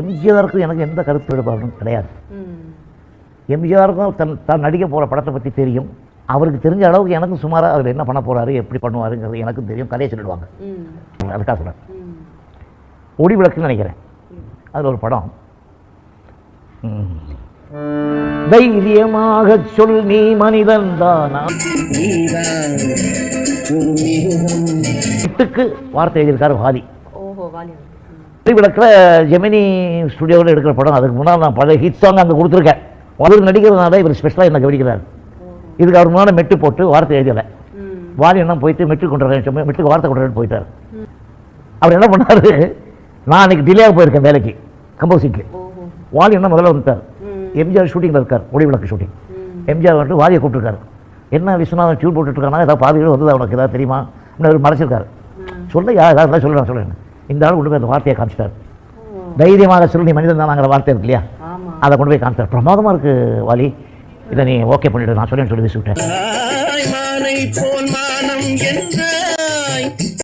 எம்ஜிஆருக்கும் எனக்கு எந்த கருத்து வேறுபாடும் கிடையாது. எம்ஜிஆருக்கும் தன் தான் நடிக்க போகிற படத்தை பற்றி தெரியும். அவருக்கு தெரிஞ்ச அளவுக்கு எனக்கும் சுமாராக அவர் என்ன பண்ண போகிறாரு எப்படி பண்ணுவாருங்கிறது எனக்கும் தெரியும். கதையை சொல்லிடுவாங்க. அதுக்காக சொல்கிறேன். ஒளி விளக்குன்னு நினைக்கிறேன். அதில் ஒரு படம். தைரியமாக சொல் நீ மனிதன் தானா? வார்த்தை எழுதியிருக்காரு வாதி விளக்கில் ஜெமினி ஸ்டுடியோவில் எடுக்கிற படம். அதுக்கு முன்னால் நான் பழைய ஹிட் சாங் அங்கே கொடுத்துருக்கேன். அவர் நடிக்கிறதுனால இவர் ஸ்பெஷலாக என்ன கவனிக்கிறார். இதுக்கு அவர் முன்னால் மெட்டு போட்டு வார்த்தை எழுதலை. வாலியம் தான் போயிட்டு மெட்ரிக் கொண்டு வரேன் மெட்ரிக் வார்த்தை கொண்டு போயிட்டார். அவர் என்ன பண்ணாரு? நான் அன்றைக்கி டிலேயாக போயிருக்கேன் வேலைக்கு கம்போசிங்க்கு வாலியம் தான் முதல்ல வந்துட்டார். எம்ஜிஆர் ஷூட்டிங்கில் இருக்கார் ஒளி விளக்கு ஷூட்டிங். எம்ஜிஆர் வந்துட்டு வாலியை கூப்பிட்டுருக்காரு. என்ன விஸ்வநாதன் டியூன் போட்டுட்ருக்கானா ஏதாவது பாதியில் வந்து உனக்கு? ஏதாவது தெரியுமா? அப்படின்னு அவர் மறைச்சிருக்காரு. சொல்ல யா ஏதாவது சொல்லுறேன் சொல்லுறேன் இந்த ஆள் கொண்டு போய் அந்த வார்த்தையை காமிச்சிட்டார். தைரியமாக சொல்லி மனிதன் தானாங்கிற வார்த்தை இருக்கு இல்லையா அதை கொண்டு போய் காமிச்சார். பிரமாதமாக இருக்கு வாலி. இதை நீ ஓகே பண்ணிவிடு நான் சொல்லி சொல்லி பேசிவிட்டேன்